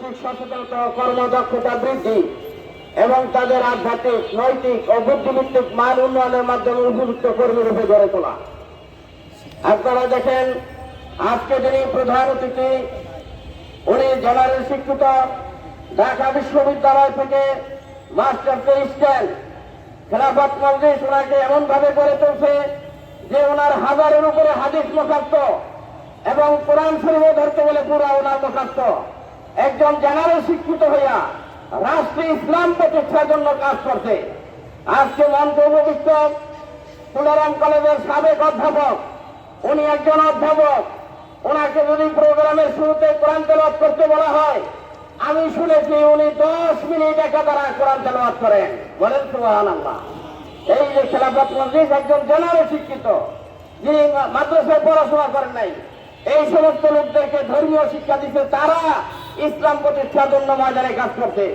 মানসিক সচেতনতা, কর্মদক্ষতা বৃদ্ধি এবং তাদের আধ্যাত্মিক, নৈতিক ও বুদ্ধিভিত্তিক মান উন্নয়নের মাধ্যমে উপযুক্ত কর্মী রূপে গড়ে তোলা। আপনারা দেখেন, আজকে যিনি প্রধান অতিথি, উনি জেনারেল শিক্ষিত ঢাকা বিশ্ববিদ্যালয় থেকে মাস্টার পেয়েছেন খেলাফত মজলিস ওনাকে এমন ভাবে গড়ে তুলছে যে ওনার হাজারের উপরে হাদিস মুখাস্ত এবং কোরআন শরীফ ধরতে বলে পুরা ওনার মুখাস্ত একজন জেনারেল শিক্ষিত হইয়া রাষ্ট্রে ইসলাম প্রতিষ্ঠার জন্য কাজ করছে। আজকে মন্ত্র উপবিষ্ট তুলারাম কলেজের সাবেক অধ্যাপক, উনি একজন অধ্যাপক। ওনাকে যদি প্রোগ্রামের শুরুতে কোরআন তেলাওয়াত করতে বলা হয়, আমি শুনেছি উনি দশ মিনিট একা দ্বারা কোরআন তেলাওয়াত করেন। বলেন আল্লাহ এই যে খেলাফত মসজিদ একজন জেনারেল শিক্ষিত, যিনি মাদ্রাসায় পড়াশোনা করেন নাই, এই সমস্ত লোকদেরকে ধর্মীয় শিক্ষা দিচ্ছে তারা। ইসলাম প্রতিষ্ঠার জন্য ময়দানে কাজ করছে।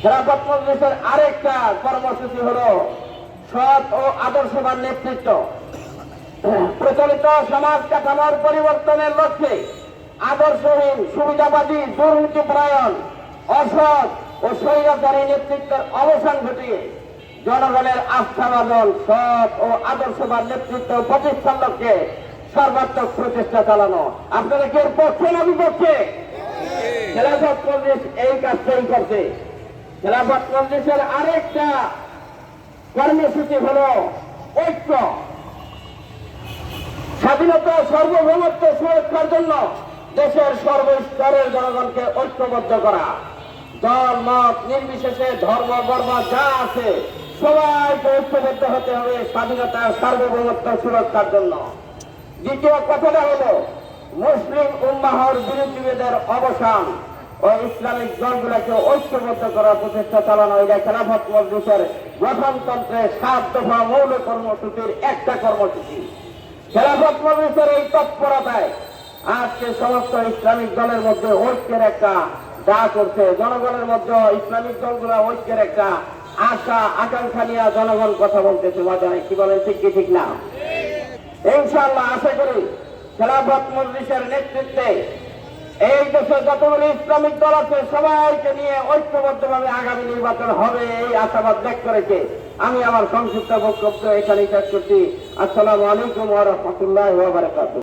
খেলাফত মজলিসের আরেকটা কর্মসূচি হলো সৎ ও আদর্শবান নেতৃত্ব। প্রচলিত সমাজ কাঠামোর পরিবর্তনের লক্ষ্যে আদর্শহীন, সুবিধাবাদী, দুর্নীতিপরায়ণ, অসৎ ও স্বৈরাচারী নেতৃত্বের অবসান ঘটিয়ে জনগণের আস্থাভাজন সৎ ও আদর্শবান নেতৃত্ব প্রতিষ্ঠার লক্ষ্যে সর্বাত্মক প্রচেষ্টা চালানো। আপনারা পক্ষে না বিপক্ষে? খেলাফত মজলিস এই কাজটাই করছে। খেলাফত মজলিসের আরেকটা কর্মসূচি হলো ঐক্য। স্বাধীনতা, সার্বভৌমত্ব সুরক্ষার জন্য দেশের সর্বস্তরের জনগণকে ঐক্যবদ্ধ করা। দল, মত, নির্বিশেষে ধর্ম বর্ম যা আছে, সবাইকে ঐক্যবদ্ধ হতে হবে স্বাধীনতা, সার্বভৌমত্ব সুরক্ষার জন্য। দ্বিতীয় কথাটা হলো মুসলিম উম্মাহর বিরোধীদের অবসান ও ইসলামিক দলগুলোকে ঐক্যবদ্ধ করার প্রচেষ্টা চালানো এটা খেলাফত মজলিসের গঠনতন্ত্রে সাত দফা মৌল কর্মসূচির একটা কর্মসূচি। খেলাফত মজলিসের এই তৎপরতায় আজকে সমস্ত ইসলামিক দলের মধ্যে ঐক্যের একটা যা করছে। জনগণের মধ্যে ইসলামিক দলগুলো ঐক্যের একটা আশা, আকাঙ্ক্ষা নিয়ে জনগণ কথা বলতেছে। মজায় কি বলেন, ঠিক কি, ঠিক না? ইনশাল্লাহ আশা করি খেলাফত মজলিসের নেতৃত্বে এই দেশে যতগুলো ইসলামিক দল আছে, সবাইকে নিয়ে ঐক্যবদ্ধভাবে আগামী নির্বাচন হবে, এই আশাবাদ ব্যক্ত করেছে আমি আমার সংক্ষিপ্ত বক্তব্য এখানেই শেষ করছি। আসসালামু আলাইকুম ওয়া